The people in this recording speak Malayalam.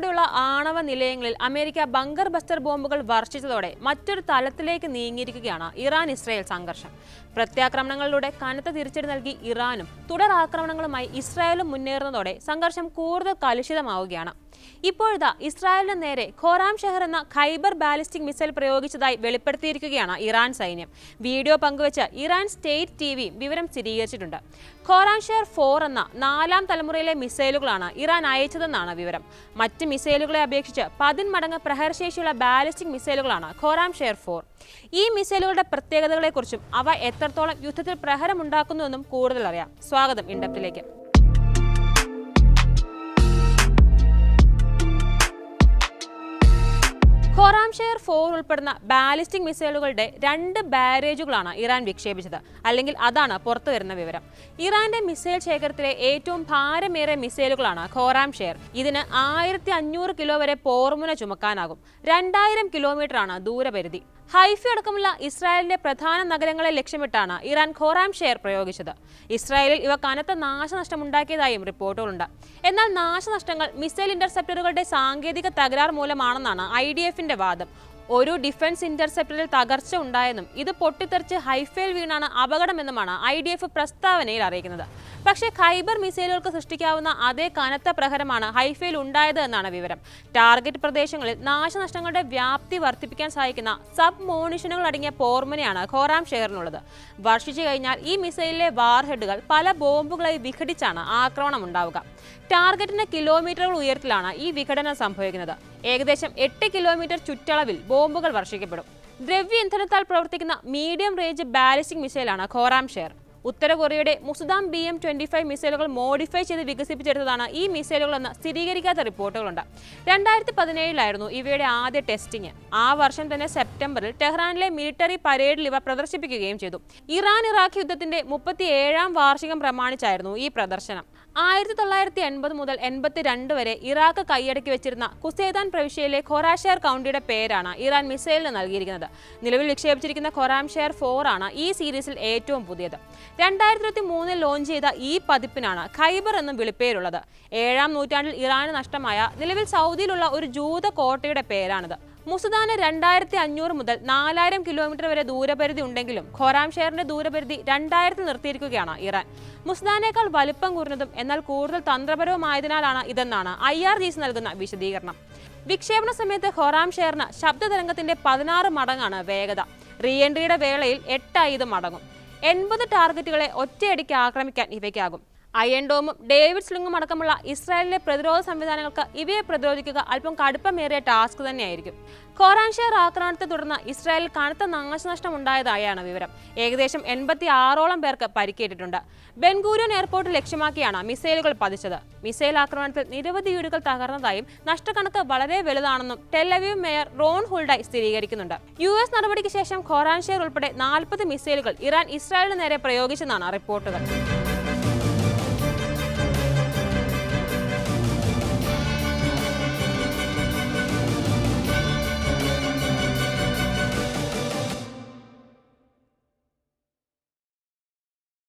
ഉൾപ്പെടെയുള്ള നിലയങ്ങളിൽ അമേരിക്ക ബങ്കർ ബസ്റ്റർ ബോംബുകൾ വർഷിച്ചതോടെ മറ്റൊരു തലത്തിലേക്ക് നീങ്ങിയിരിക്കുകയാണ് ഇറാൻ ഇസ്രായേൽ സംഘർഷം. പ്രത്യാക്രമണങ്ങളിലൂടെ കനത്ത തിരിച്ചടി നൽകി ഇറാനും തുടർ ആക്രമണങ്ങളുമായി ഇസ്രായേലും മുന്നേറുന്നതോടെ സംഘർഷം കൂടുതൽ കലുഷിതമാവുകയാണ്. ഇപ്പോഴത്തെ ഇസ്രായേലിന് നേരെ ഖോറാം ഷെഹർ എന്ന ഖൈബർ ബാലിസ്റ്റിക് മിസൈൽ പ്രയോഗിച്ചതായി വെളിപ്പെടുത്തിയിരിക്കുകയാണ് ഇറാൻ സൈന്യം. വീഡിയോ പങ്കുവച്ച് ഇറാൻ സ്റ്റേറ്റ് ടി വി വിവരം സ്ഥിരീകരിച്ചിട്ടുണ്ട്. ഖോറാം ഷെഹർ ഫോർ എന്ന നാലാം തലമുറയിലെ മിസൈലുകളാണ് ഇറാൻ അയച്ചതെന്നാണ് വിവരം. മറ്റ് മിസൈലുകളെ അപേക്ഷിച്ച് പതിന്മടങ്ങ് പ്രഹരശേഷിയുള്ള ബാലിസ്റ്റിക് മിസൈലുകളാണ് ഖോറാം ഷെയർ ഫോർ. ഈ മിസൈലുകളുടെ പ്രത്യേകതകളെക്കുറിച്ചും അവ എത്രത്തോളം യുദ്ധത്തിൽ പ്രഹരമുണ്ടാക്കുന്നുവെന്നും കൂടുതലറിയാം. സ്വാഗതം ഇൻഡപ്റ്റിലേക്ക് ഖോറാം ഷെയർ ഫോർ ഉൾപ്പെടുന്ന ബാലിസ്റ്റിക് മിസൈലുകളുടെ രണ്ട് ബാരേജുകളാണ് ഇറാൻ വിക്ഷേപിച്ചത്. അല്ലെങ്കിൽ അതാണ് പുറത്തു വരുന്ന വിവരം. ഇറാന്റെ മിസൈൽ ശേഖരത്തിലെ ഏറ്റവും ഭാരമേറിയ മിസൈലുകളാണ് ഖോറാം ഷെയർ ഇതിന് ആയിരത്തി അഞ്ഞൂറ് കിലോ വരെ പോർമുന ചുമക്കാനാകും. രണ്ടായിരം കിലോമീറ്ററാണ് ദൂരപരിധി. ഹൈഫി അടക്കമുള്ള ഇസ്രായേലിന്റെ പ്രധാന നഗരങ്ങളെ ലക്ഷ്യമിട്ടാണ് ഇറാൻ ഖോറാം ഷെയർ പ്രയോഗിച്ചത്. ഇസ്രായേലിൽ ഇവ കനത്ത നാശനഷ്ടമുണ്ടാക്കിയതായും റിപ്പോർട്ടുകളുണ്ട്. എന്നാൽ നാശനഷ്ടങ്ങൾ മിസൈൽ ഇന്റർസെപ്റ്ററുകളുടെ സാങ്കേതിക തകരാർ മൂലമാണെന്നാണ് ഐ വാദം. ഒരു ഡിഫൻസ് ഇന്റർസെപ്റ്ററിൽ തകർച്ച ഉണ്ടായെന്നും ഇത് പൊട്ടിത്തെറിച്ച് ഹൈഫേൽ വീണാണ് അപകടമെന്നുമാണ് ഐ ഡി എഫ് പ്രസ്താവനയിൽ അറിയിക്കുന്നത്. പക്ഷേ ഖൈബർ മിസൈലുകൾക്ക് സൃഷ്ടിക്കാവുന്ന അതേ കനത്ത പ്രഹരമാണ് ഹൈഫേൽ ഉണ്ടായത് എന്നാണ് വിവരം. ടാർഗറ്റ് പ്രദേശങ്ങളിൽ നാശനഷ്ടങ്ങളുടെ വ്യാപ്തി വർദ്ധിപ്പിക്കാൻ സഹായിക്കുന്ന സബ് മോണിഷനുകൾ അടങ്ങിയ പോർമനയാണ് ഖോറാം ഷെയറിനുള്ളത് വർഷിച്ചു കഴിഞ്ഞാൽ ഈ മിസൈലിലെ വാർഹെഡുകൾ പല ബോംബുകളായി വിഘടിച്ചാണ് ആക്രമണം ഉണ്ടാവുക. ടാർഗറ്റിന് കിലോമീറ്ററുകൾ ഉയരത്തിലാണ് ഈ വിഘടനം സംഭവിക്കുന്നത്. ഏകദേശം എട്ട് കിലോമീറ്റർ ചുറ്റളവിൽ ബോംബുകൾ വർഷിക്കപ്പെടും. ദ്രവ്യ ഇന്ധനത്താൽ പ്രവർത്തിക്കുന്ന മീഡിയം റേഞ്ച് ബാലിസ്റ്റിക് മിസൈലാണ് ഖോറാം ഷെയർ ഉത്തര കൊറിയയുടെ Musudan B M twenty five മിസൈലുകൾ മോഡിഫൈ ചെയ്ത് വികസിപ്പിച്ചെടുത്തതാണ് ഈ മിസൈലുകളെന്ന് സ്ഥിരീകരിക്കാത്ത റിപ്പോർട്ടുകളുണ്ട്. രണ്ടായിരത്തി പതിനേഴിലായിരുന്നു ഇവയുടെ ആദ്യ ടെസ്റ്റിംഗ് ആ വർഷം തന്നെ സെപ്റ്റംബറിൽ ടെഹ്റാനിലെ മിലിറ്ററി പരേഡിൽ ഇവ പ്രദർശിപ്പിക്കുകയും ചെയ്തു. ഇറാൻ ഇറാഖ് യുദ്ധത്തിന്റെ മുപ്പത്തി ഏഴാം വാർഷികം പ്രമാണിച്ചായിരുന്നു ഈ പ്രദർശനം. ആയിരത്തി തൊള്ളായിരത്തി എൺപത് മുതൽ എൺപത്തി രണ്ട് വരെ ഇറാഖ് കൈയടക്കി വെച്ചിരുന്ന കുസേദാൻ പ്രവിശ്യയിലെ ഖൊറാഷെയർ കൗണ്ടിയുടെ പേരാണ് ഇറാൻ മിസൈലിന് നൽകിയിരിക്കുന്നത്. നിലവിൽ വിക്ഷേപിച്ചിരിക്കുന്ന ഖൊറാംഷെയർ ഫോർ ആണ് ഈ സീരീസിൽ ഏറ്റവും പുതിയത്. രണ്ടായിരത്തി ഇരുപത്തി മൂന്നിൽ ലോഞ്ച് ചെയ്ത ഈ പതിപ്പിനാണ് ഖൈബർ എന്നും വിളിപ്പേരുള്ളത്. ഏഴാം നൂറ്റാണ്ടിൽ ഇറാന് നഷ്ടമായ നിലവിൽ സൗദിയിലുള്ള ഒരു ജൂത കോട്ടയുടെ പേരാണിത്. മുസുദാന് രണ്ടായിരത്തി അഞ്ഞൂറ് മുതൽ നാലായിരം കിലോമീറ്റർ വരെ ദൂരപരിധി ഉണ്ടെങ്കിലും ഖൊറാം ഷെയറിന്റെ ദൂരപരിധി രണ്ടായിരത്തിൽ നിർത്തിയിരിക്കുകയാണ് ഇറാൻ. മുസ്ദാനേക്കാൾ വലിപ്പം കുറഞ്ഞതും എന്നാൽ കൂടുതൽ തന്ത്രപരവുമായതിനാലാണ് ഇതെന്നാണ് ഐ ആർ ജി സി നൽകുന്ന വിശദീകരണം. വിക്ഷേപണ സമയത്ത് ഖോറാം ഷെയറിന് ശബ്ദതരംഗത്തിന്റെ പതിനാറ് മടങ്ങാണ് വേഗത. റീ എൻട്രിയുടെ വേളയിൽ എട്ടായി ഇത് മടങ്ങും. എൺപത് ടാർഗറ്റുകളെ ഒറ്റയടിക്ക് ആക്രമിക്കാൻ ഇവയ്ക്കാകും. അയൺ ഡോമും ഡേവിഡ് സ്ലിങ്ങും അടക്കമുള്ള ഇസ്രായേലിലെ പ്രതിരോധ സംവിധാനങ്ങൾക്ക് ഇവയെ പ്രതിരോധിക്കുക അല്പം കടുപ്പമേറിയ ടാസ്ക് തന്നെയായിരിക്കും. ഖോറാൻഷെയർ ആക്രമണത്തെ തുടർന്ന് ഇസ്രായേലിൽ കനത്ത നാശനഷ്ടം ഉണ്ടായതായാണ് വിവരം. ഏകദേശം എൺപത്തി ആറോളം പേർക്ക് പരിക്കേറ്റിട്ടുണ്ട്. ബെൻഗൂരിയൻ എയർപോർട്ട് ലക്ഷ്യമാക്കിയാണ് മിസൈലുകൾ പതിച്ചത്. മിസൈൽ ആക്രമണത്തിൽ നിരവധി വീടുകൾ തകർന്നതായും നഷ്ടക്കണക്ക് വളരെ വലുതാണെന്നും Tel Aviv mayor Ron Huldai സ്ഥിരീകരിക്കുന്നുണ്ട്. U S നടപടിക്ക് ശേഷം ഖോറാൻഷെയർ ഉൾപ്പെടെ നാൽപ്പത് മിസൈലുകൾ ഇറാൻ ഇസ്രായേലിന് നേരെ പ്രയോഗിച്ചെന്നാണ് റിപ്പോർട്ടുകൾ.